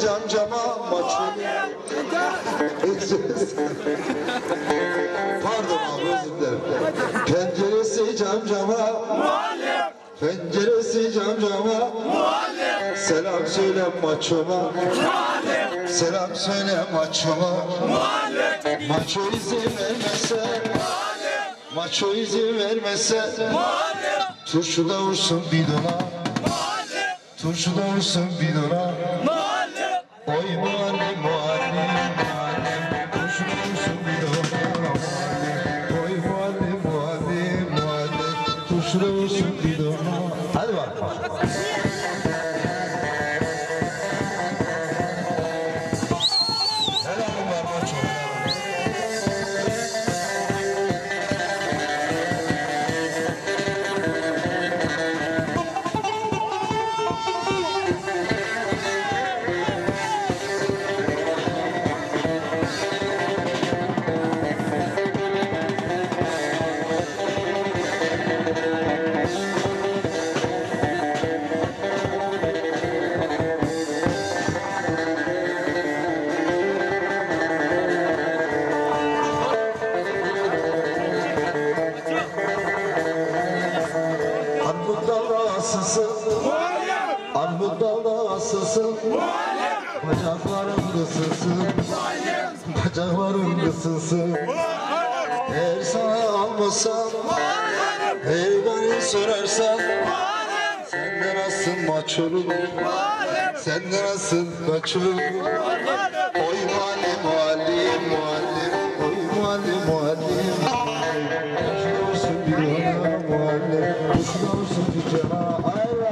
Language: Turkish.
camcama maçı. Pardon abi özür dilerim. Penceresi camcama. Penceresi camcama. Selam söyle maçoma. Selam söyle maçoma. Maço izin vermese. Maço izin vursun bidona. Turşuda vursun bidona. Muallim Turşuda vursun bidona. Oy Hadi bakalım. Dalda asılsın Armut dalda asılsın Bacaklarım kısılsın Bacaklarım kısılsın Eğer sana almasam Hey beni sorarsan Senden nasıl maç olur. Senden nasıl maç olur. Oy muallim muallim muallim Happy, I'm wonderful. Snow, some picture, I